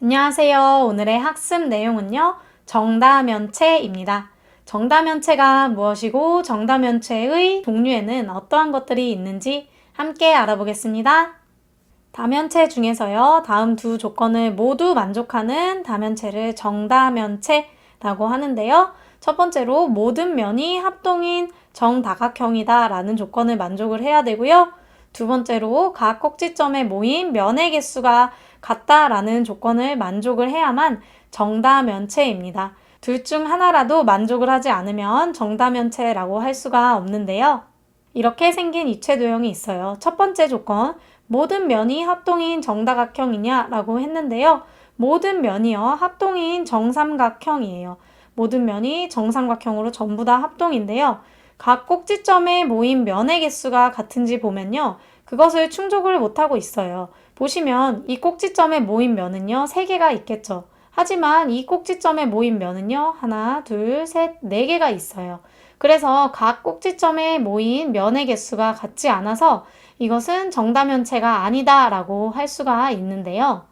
안녕하세요. 오늘의 학습 내용은요. 정다면체입니다. 정다면체가 무엇이고 정다면체의 종류에는 어떠한 것들이 있는지 함께 알아보겠습니다. 다면체 중에서요. 다음 두 조건을 모두 만족하는 다면체를 정다면체라고 하는데요. 첫 번째로 모든 면이 합동인 정다각형이다 라는 조건을 만족을 해야 되고요. 두 번째로 각 꼭지점에 모인 면의 개수가 같다라는 조건을 만족을 해야만 정다면체입니다. 둘 중 하나라도 만족을 하지 않으면 정다면체라고 할 수가 없는데요. 이렇게 생긴 입체 도형이 있어요. 첫 번째 조건, 모든 면이 합동인 정다각형이냐라고 했는데요. 모든 면이요, 합동인 정삼각형이에요. 모든 면이 정삼각형으로 전부 다 합동인데요. 각 꼭지점에 모인 면의 개수가 같은지 보면요. 그것을 충족을 못하고 있어요. 보시면 이 꼭지점에 모인 면은요, 3개가 있겠죠. 하지만 이 꼭지점에 모인 면은요, 하나, 둘, 셋, 네 개가 있어요. 그래서 각 꼭지점에 모인 면의 개수가 같지 않아서 이것은 정다면체가 아니다라고 할 수가 있는데요.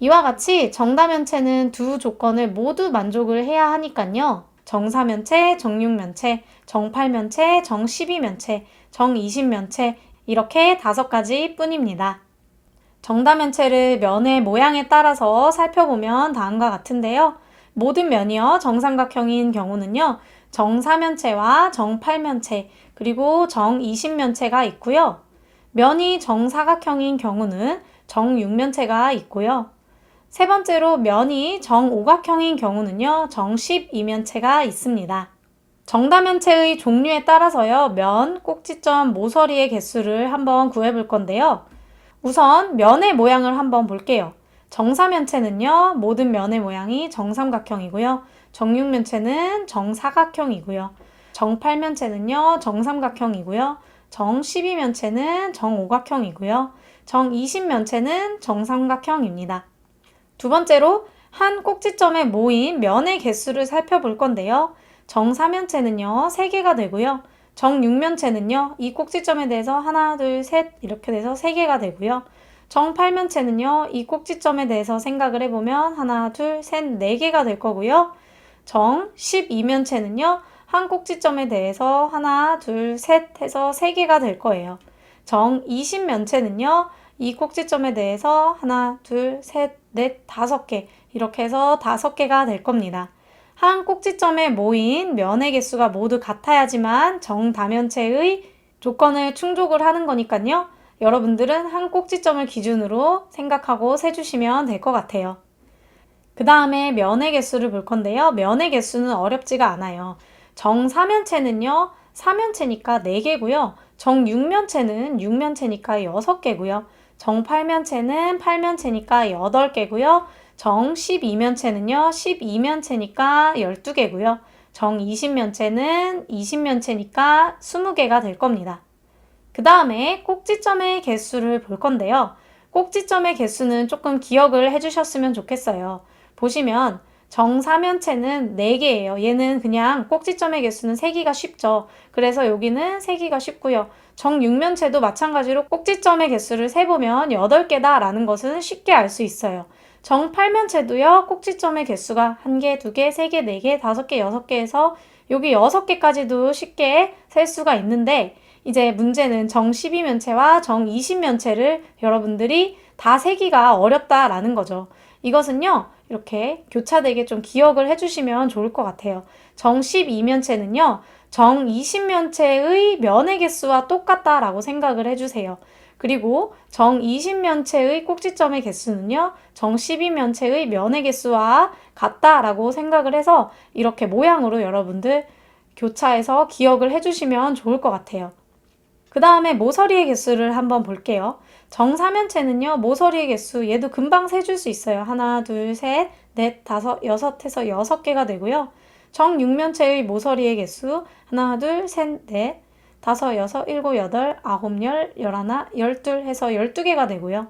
이와 같이 정다면체는 두 조건을 모두 만족을 해야 하니까요. 정사면체, 정육면체, 정팔면체, 정십이면체, 정이십면체 이렇게 다섯 가지 뿐입니다. 정다면체를 면의 모양에 따라서 살펴보면 다음과 같은데요. 모든 면이요 정삼각형인 경우는요. 정사면체와 정팔면체 그리고 정이십면체가 있고요. 면이 정사각형인 경우는 정육면체가 있고요. 세 번째로 면이 정오각형인 경우는요. 정십이면체가 있습니다. 정다면체의 종류에 따라서요. 면, 꼭지점, 모서리의 개수를 한번 구해 볼 건데요. 우선 면의 모양을 한번 볼게요. 정사면체는요. 모든 면의 모양이 정삼각형이고요. 정육면체는 정사각형이고요. 정팔면체는요. 정삼각형이고요. 정십이면체는 정오각형이고요. 정이십면체는 정삼각형입니다. 두 번째로 한 꼭지점에 모인 면의 개수를 살펴볼 건데요. 정사면체는요, 3개가 되고요. 정육면체는요, 이 꼭지점에 대해서 하나, 둘, 셋 이렇게 돼서 3개가 되고요. 정팔면체는요, 이 꼭지점에 대해서 생각을 해보면 하나, 둘, 셋, 네 개가 될 거고요. 정 12면체는요, 한 꼭지점에 대해서 하나, 둘, 셋 해서 세 개가 될 거예요. 정 20면체는요, 이 꼭지점에 대해서 하나, 둘, 셋, 넷, 다섯 개 이렇게 해서 다섯 개가 될 겁니다. 한 꼭지점에 모인 면의 개수가 모두 같아야지만 정다면체의 조건을 충족을 하는 거니까요. 여러분들은 한 꼭지점을 기준으로 생각하고 세주시면 될 것 같아요. 그 다음에 면의 개수를 볼 건데요. 면의 개수는 어렵지가 않아요. 정사면체는요, 사면체니까 4개고요. 정육면체는 6면체니까 6개고요. 정팔면체는 8면체니까 8개고요. 정 12면체는요, 12면체니까 12개고요. 정 20면체는 20면체니까 20개가 될 겁니다. 그 다음에 꼭지점의 개수를 볼 건데요. 꼭지점의 개수는 조금 기억을 해주셨으면 좋겠어요. 보시면 정사면체는 4개예요. 얘는 그냥 꼭지점의 개수는 세기가 쉽죠. 그래서 여기는 세기가 쉽고요. 정육면체도 마찬가지로 꼭지점의 개수를 세보면 8개다 라는 것은 쉽게 알 수 있어요. 정팔면체도요, 꼭지점의 개수가 1개, 2개, 3개, 4개, 5개, 6개에서 여기 6개까지도 쉽게 셀 수가 있는데, 이제 문제는 정 12면체와 정 20면체를 여러분들이 다 세기가 어렵다라는 거죠. 이것은요, 이렇게 교차되게 좀 기억을 해주시면 좋을 것 같아요. 정 12면체는요, 정 20면체의 면의 개수와 똑같다라고 생각을 해주세요. 그리고 정 20면체의 꼭지점의 개수는요, 정 12면체의 면의 개수와 같다라고 생각을 해서 이렇게 모양으로 여러분들 교차해서 기억을 해주시면 좋을 것 같아요. 그 다음에 모서리의 개수를 한번 볼게요. 정사면체는요, 모서리의 개수, 얘도 금방 세줄 수 있어요. 하나, 둘, 셋, 넷, 다섯, 여섯 해서 여섯 개가 되고요. 정육면체의 모서리의 개수, 하나, 둘, 셋, 넷, 다섯, 여섯, 일곱, 여덟, 아홉, 열, 열하나, 열둘 해서 열두 개가 되고요.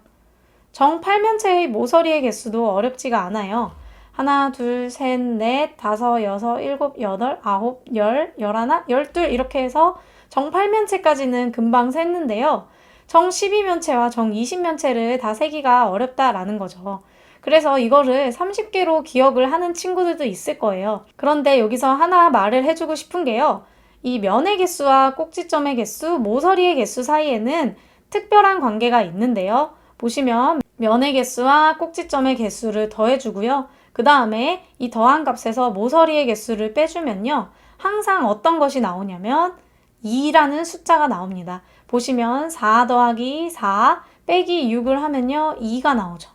정팔면체의 모서리의 개수도 어렵지가 않아요. 하나, 둘, 셋, 넷, 다섯, 여섯, 일곱, 여덟, 아홉, 열, 열하나, 열둘 이렇게 해서 정팔면체까지는 금방 셌는데요. 정 12면체와 정 20면체를 다 세기가 어렵다라는 거죠. 그래서 이거를 30개로 기억을 하는 친구들도 있을 거예요. 그런데 여기서 하나 말을 해주고 싶은 게요. 이 면의 개수와 꼭지점의 개수, 모서리의 개수 사이에는 특별한 관계가 있는데요. 보시면 면의 개수와 꼭지점의 개수를 더해주고요. 그 다음에 이 더한 값에서 모서리의 개수를 빼주면요. 항상 어떤 것이 나오냐면 2라는 숫자가 나옵니다. 보시면 4 더하기 4 빼기 6을 하면요. 2가 나오죠.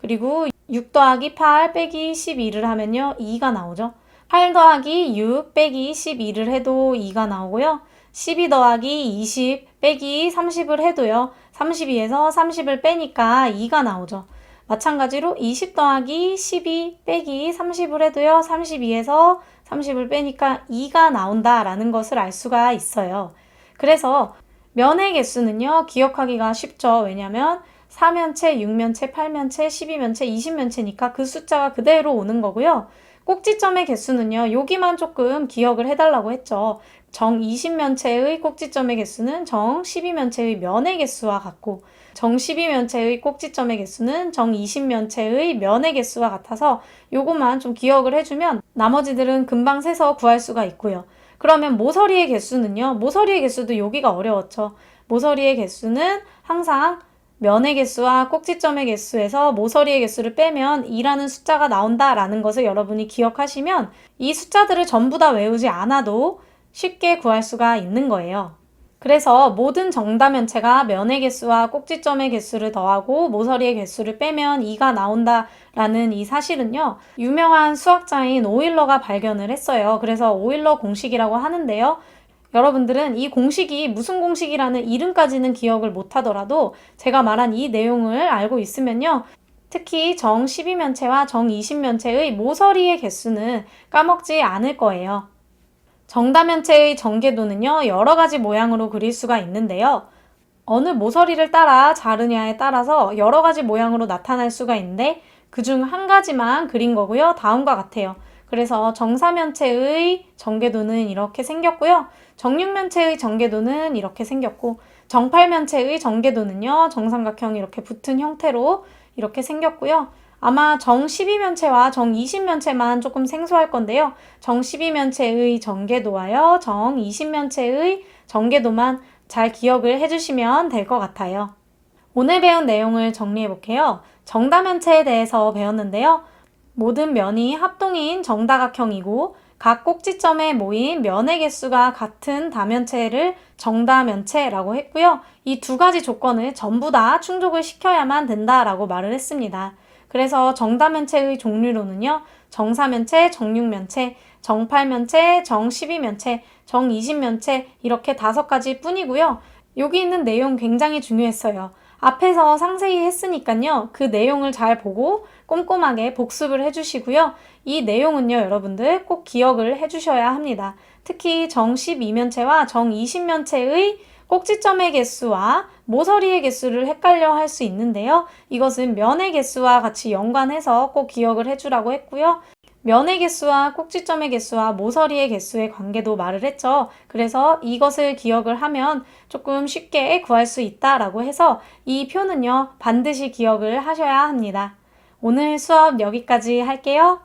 그리고 6 더하기 8 빼기 12를 하면요. 2가 나오죠. 8 더하기 6 빼기 12를 해도 2가 나오고요. 12 더하기 20 빼기 30을 해도요. 32에서 30을 빼니까 2가 나오죠. 마찬가지로 20 더하기 12 빼기 30을 해도요. 32에서 30을 빼니까 2가 나온다라는 것을 알 수가 있어요. 그래서 면의 개수는요. 기억하기가 쉽죠. 왜냐면 4면체, 6면체, 8면체, 12면체, 20면체니까 그 숫자가 그대로 오는 거고요. 꼭지점의 개수는요. 여기만 조금 기억을 해달라고 했죠. 정 20면체의 꼭지점의 개수는 정 12면체의 면의 개수와 같고 정 12면체의 꼭지점의 개수는 정 20면체의 면의 개수와 같아서 요것만 좀 기억을 해주면 나머지들은 금방 세서 구할 수가 있고요. 그러면 모서리의 개수는요. 모서리의 개수도 여기가 어려웠죠. 모서리의 개수는 항상 면의 개수와 꼭지점의 개수에서 모서리의 개수를 빼면 2라는 숫자가 나온다라는 것을 여러분이 기억하시면 이 숫자들을 전부 다 외우지 않아도 쉽게 구할 수가 있는 거예요. 그래서 모든 정다면체가 면의 개수와 꼭지점의 개수를 더하고 모서리의 개수를 빼면 2가 나온다라는 이 사실은요. 유명한 수학자인 오일러가 발견을 했어요. 그래서 오일러 공식이라고 하는데요. 여러분들은 이 공식이 무슨 공식이라는 이름까지는 기억을 못 하더라도 제가 말한 이 내용을 알고 있으면요. 특히 정 12면체와 정 20면체의 모서리의 개수는 까먹지 않을 거예요. 정다면체의 전개도는요, 여러 가지 모양으로 그릴 수가 있는데요. 어느 모서리를 따라 자르냐에 따라서 여러 가지 모양으로 나타날 수가 있는데 그 중 한 가지만 그린 거고요. 다음과 같아요. 그래서 정사면체의 전개도는 이렇게 생겼고요. 정육면체의 전개도는 이렇게 생겼고 정팔면체의 전개도는요. 정삼각형 이렇게 붙은 형태로 이렇게 생겼고요. 아마 정 12면체와 정 20면체만 조금 생소할 건데요. 정 12면체의 전개도와요. 정 20면체의 전개도만 잘 기억을 해주시면 될 것 같아요. 오늘 배운 내용을 정리해 볼게요. 정다면체에 대해서 배웠는데요. 모든 면이 합동인 정다각형이고 각 꼭지점에 모인 면의 개수가 같은 다면체를 정다면체라고 했고요. 이 두 가지 조건을 전부 다 충족을 시켜야만 된다라고 말을 했습니다. 그래서 정다면체의 종류로는요. 정사면체, 정육면체, 정팔면체, 정십이면체, 정이십면체 이렇게 다섯 가지 뿐이고요. 여기 있는 내용 굉장히 중요했어요. 앞에서 상세히 했으니까요. 그 내용을 잘 보고 꼼꼼하게 복습을 해주시고요. 이 내용은요, 여러분들 꼭 기억을 해주셔야 합니다. 특히 정 12면체와 정 20면체의 꼭지점의 개수와 모서리의 개수를 헷갈려 할 수 있는데요. 이것은 면의 개수와 같이 연관해서 꼭 기억을 해주라고 했고요. 면의 개수와 꼭지점의 개수와 모서리의 개수의 관계도 말을 했죠. 그래서 이것을 기억을 하면 조금 쉽게 구할 수 있다라고 해서 이 표는요, 반드시 기억을 하셔야 합니다. 오늘 수업 여기까지 할게요.